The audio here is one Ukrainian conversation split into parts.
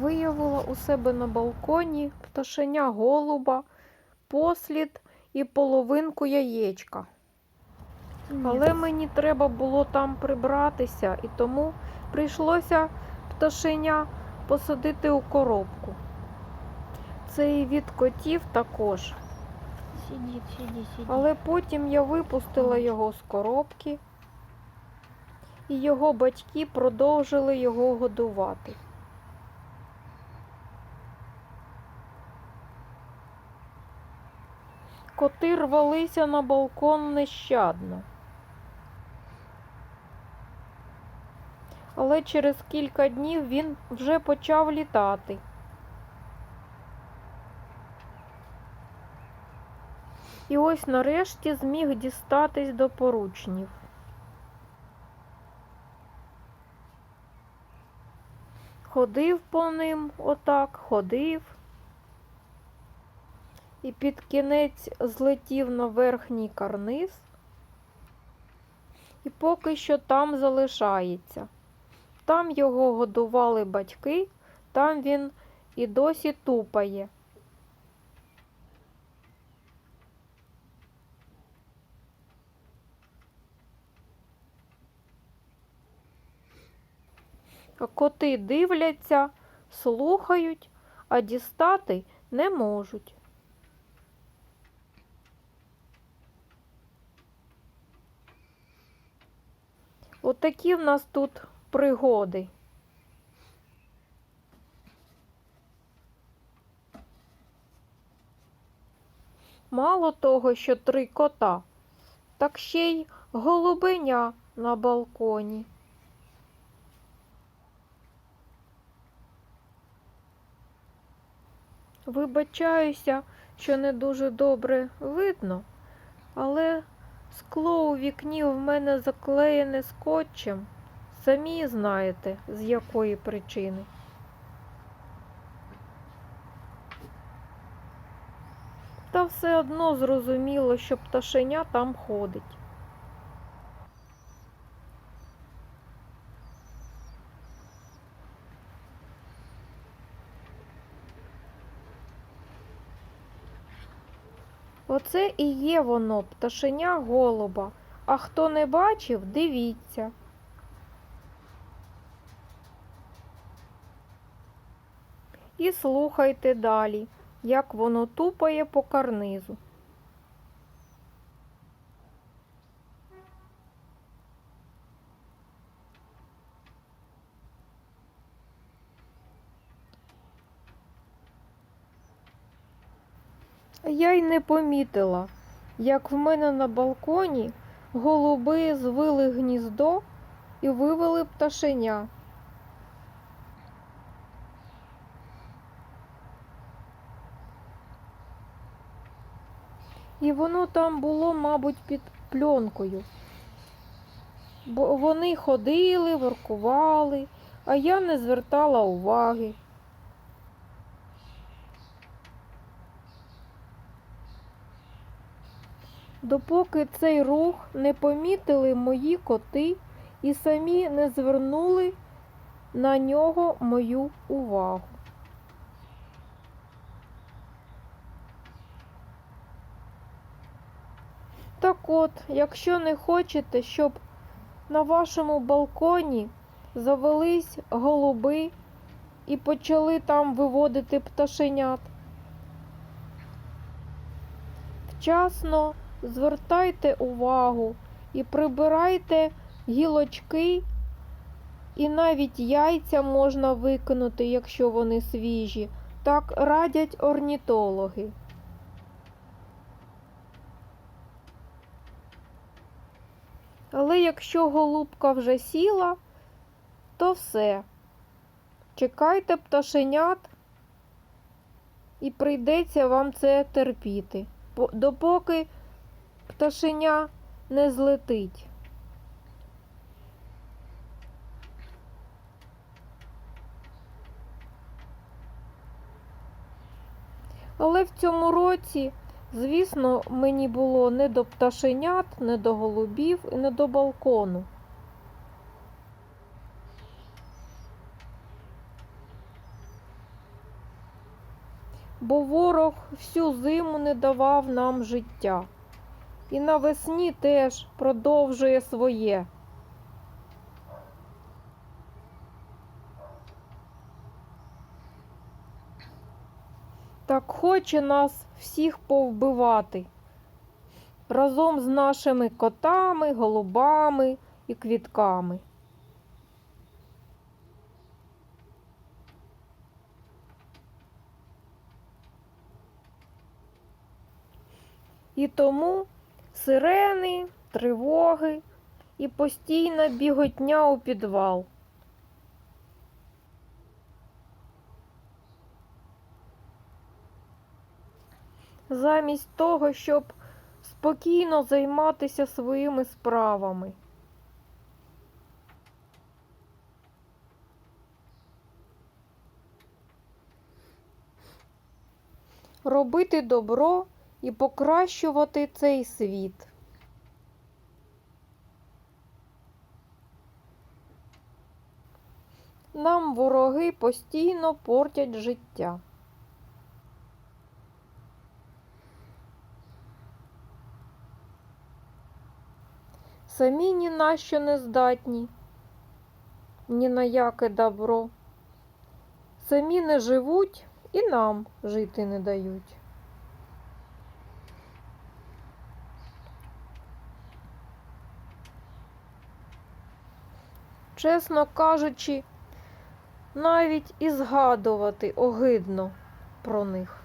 Виявила у себе на балконі пташеня голуба, послід і половинку яєчка. Але мені треба було там прибратися, і тому прийшлося пташеня посадити у коробку. Це і від котів також. Сидит, сидит, сидит. Але потім я випустила його з коробки, і його батьки продовжили його годувати. Коти рвалися на балкон нещадно. Але через кілька днів він вже почав літати. І ось нарешті зміг дістатись до поручнів. Ходив по ним отак, ходив. І під кінець злетів на верхній карниз. І поки що там залишається. Там його годували батьки, там він і досі тупає. Коти дивляться, слухають, а дістати не можуть. Отакі в нас тут пригоди. Мало того, що три кота, так ще й голубеня на балконі. Вибачаюся, що не дуже добре видно, але скло у вікні в мене заклеєне скотчем. Самі знаєте, з якої причини. Та все одно зрозуміло, що пташеня там ходить. Оце і є воно, пташеня голуба. А хто не бачив, дивіться. І слухайте далі, як воно тупає по карнизу. Я й не помітила, як в мене на балконі голуби звили гніздо і вивели пташеня. І воно там було, мабуть, під пленкою. Бо вони ходили, воркували, а я не звертала уваги. Допоки цей рух не помітили мої коти і самі не звернули на нього мою увагу. Так от, якщо не хочете, щоб на вашому балконі завелись голуби і почали там виводити пташенят, вчасно звертайте увагу і прибирайте гілочки, і навіть яйця можна викинути, якщо вони свіжі. Так радять орнітологи. Але якщо голубка вже сіла, то все. Чекайте пташенят і прийдеться вам це терпіти, допоки пташеня не злетить. Але в цьому році, звісно, мені було не до пташенят, не до голубів і не до балкону. бо ворог всю зиму не давав нам життя. І навесні теж продовжує своє. Так хоче нас всіх повбивати разом з нашими котами, голубами і квітками. І тому сирени, тривоги і постійна біготня у підвал. Замість того, щоб спокійно займатися своїми справами. Робити добро і покращувати цей світ. Нам вороги постійно портять життя. Самі ні на що не здатні, ні на яке добро. Самі не живуть і нам жити не дають. Чесно кажучи, навіть і згадувати огидно про них.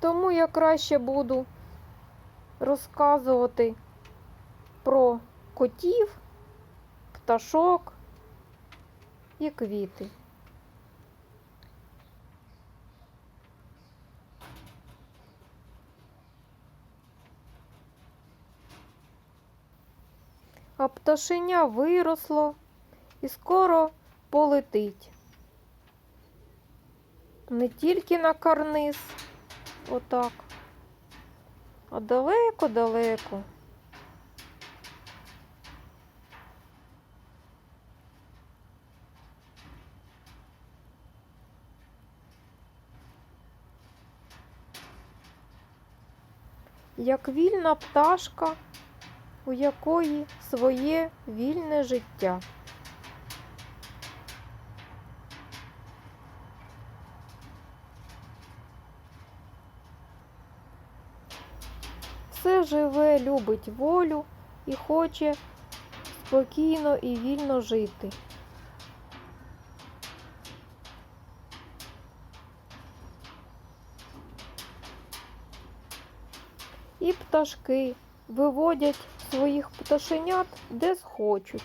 Тому я краще буду розказувати про котів, пташок і квіти. А пташеня виросло і скоро полетить. Не тільки на карниз, отак, а далеко-далеко. Як вільна пташка, у якої своє вільне життя. Все живе, любить волю і хоче спокійно і вільно жити. І пташки виводять своїх пташенят де схочуть.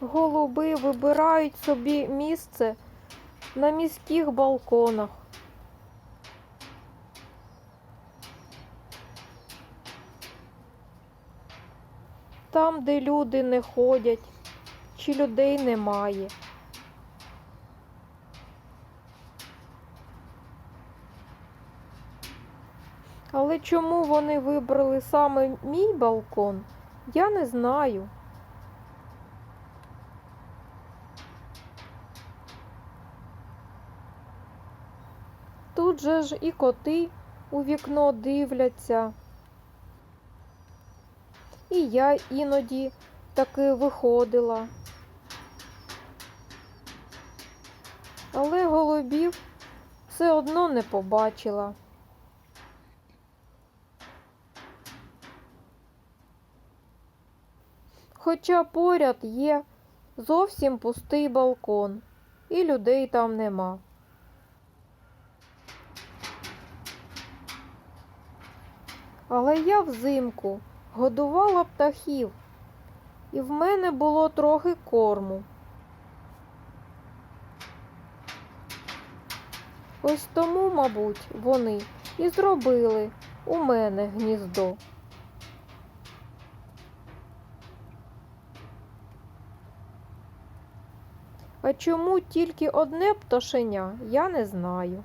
Голуби вибирають собі місце на міських балконах. Там, де люди не ходять, чи людей немає. Але чому вони вибрали саме мій балкон, я не знаю. Тут же ж і коти у вікно дивляться. І я іноді таки виходила. Але голубів все одно не побачила. Хоча поряд є зовсім пустий балкон, і людей там нема. Але я взимку годувала птахів, і в мене було трохи корму. Ось тому, мабуть, вони і зробили у мене гніздо. Чому тільки одне пташеня, я не знаю.